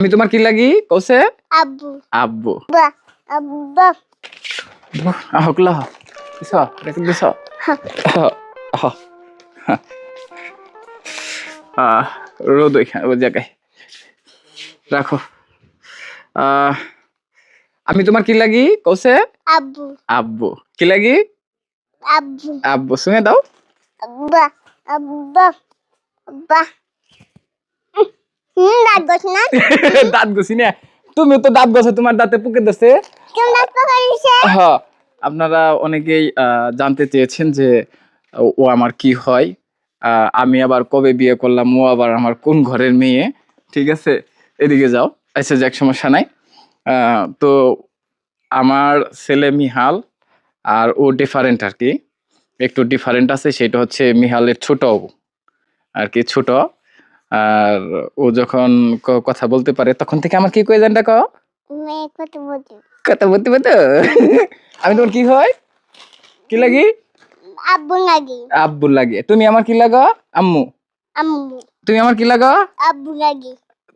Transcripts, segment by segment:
আমি তোমার কি লাগি? কৌছে আব্বু। আব্বু। আব্বা আহক লহ দিছ রেখে দিছ। রোদ ওইখানে ওই জায়গায় রাখো আমি তোমার কি লাগি? কৌছে আব্বু। আব্বু। কি লাগি? আব্বু। আব্বু শুনে দাও। আব্বা আব্বা আব্বা দাঁত গছ না? দাঁত ঘষি না। তুমি তো দাঁত ঘষো তোমার দাঁতে পুকে দিছে। কেমন দাঁত পাকাইছে হ্যাঁ আপনারা অনেকেই জানতে চেয়েছেন যে ও- ও আমার কি হয়। আমি আবার কবে বিয়ে করলাম ও আবার আমার কোন ঘরের মেয়ে ঠিক আছে? এদিকে যাও আচ্ছা যাক সমস্যা নাই। তো আমার ছেলে মিহাল আর ও ডিফারেন্ট আর কি। একটু ডিফারেন্ট আছে সেটা হচ্ছে মিহালের ছোট আর কি ছোট। আর ও যখন কথা বলতে পারে তখন থেকে আমার কি কয়ে জানটা কও? কথা বলতে? পারতো আমি তোমার কি হয়? কি লাগি? আব্বু লাগি। আব্বু লাগে। তুমি আমার কি লাগো? আম্মু। আম্মু। তুমি আমার কি লাগো? আব্বু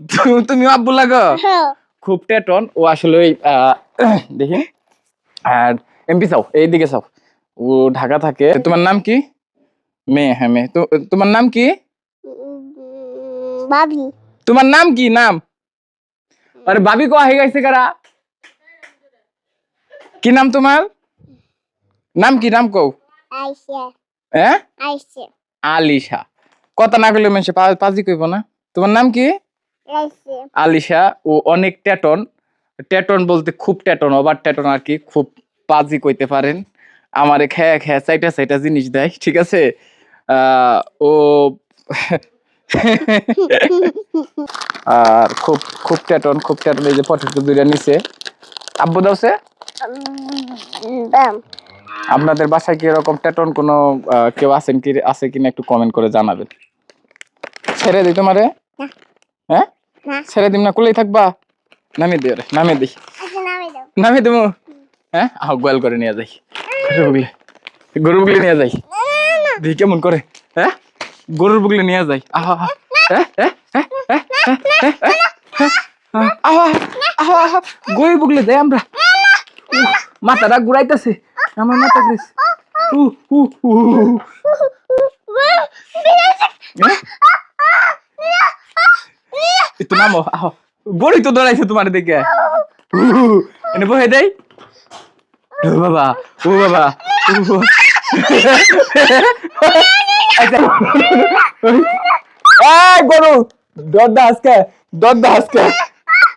তু- তুমি আব্বু লাগো? হ্যাঁ। খুব টেটন ও আসলে ওই দেখি। আর এমপি চাও এইদিকে চাও ও ঢাকা থাকে। তোমার নাম কি? মেয়ে হ্যাঁ মেয়ে তো- তোমার নাম কি? ভাবি তোমার নাম কি? নাম? আরে ভাবি কো হয়ে গেছে কারা? কি নাম তোমার? নাম কি? নাম কও। আইসে। হ্যাঁ আইসে। আলিশা। কথা না করলে মানুষ পাজি কইব না। তোমার নাম কি? আলিশা ও অনেক ট্যাটন ট্যাটন বলতে খুব ট্যাটন ওভার ট্যাটন আর কি। খুব পাজি কইতে পারেন। আমারে খেয়া খেয়া চাইটা চাইটা জিনিস দেয় ঠিক আছে? আহ, ও আর খুব খুব ট্যাটন খুব ট্যাটন এই যে পটেটো দুইটা নিচে আব্বু দাওছে? আপনাদের বাসায় কি এরকম ট্যাটন কোনো কেউ আছেন কি আছে কিনা একটু কমেন্ট করে জানাবেন। ছেড়ে দিই তোমারে? হ্যাঁ? না। ছেড়ে দিম না কুলেই থাকবা। নামিয়ে দিও রে নামিয়ে দিই। আচ্ছা নামিয়ে দেবো হ্যাঁ? আহ গোয়াল করে নিয়ে যাই। গরু বুগলি গরু বুগলি নিয়ে যাই। দেখি কেমন করে। হ্যাঁ? গরুর বুগলি নিয়ে যাই আহ আহ, হ্যাঁ হ্যাঁ হ্যাঁ হ্যাঁ হ্যাঁ, হ্যাঁ, হ্যাঁ, হ্যাঁ, আহ আহ আহ গরু বুগলি যাই আমরা মাথাটা ঘুরাইতেছে আমার মাথা হ্যাঁ? একটু নামো আহ গরুই তো দৌড়াইছে তোমার দিকে এনে বহে ও বাবা ও বাবা ও। আচ্ছা। গরু দরদা আজকে দরদা আজকে।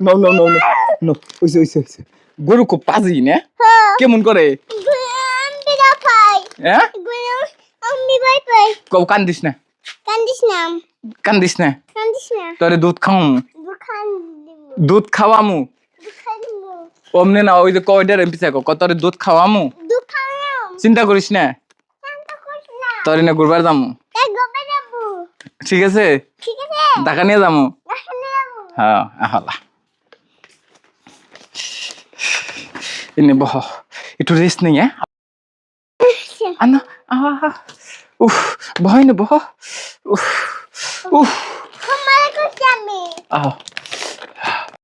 No no no no no ওইসে ওইসে ওইসে গরু খুব পাজি না? কেমন করে? হ্যাঁ বাই পাই কব কান্দিস না। কান্দিস না। কান্দিস না। তোরে দুধ খাওয়ামু। দুধ খাওয়ামু অমনে না ওই যে কয়টার এমপি চাই কতরে দুধ খাওয়ামু। চিন্তা করিস না। তোরে না ঘুরবার যামু? যাব। ঠিক আছে? ঢাকা নিয়ে যামু? যাব। হ্যাঁ এনে বহ একটু রেস্ট নেই হ্যাঁ? আনা আহা। উফ ভয় না বহ। উফ উফ। কমালে করছি আমি। আহ।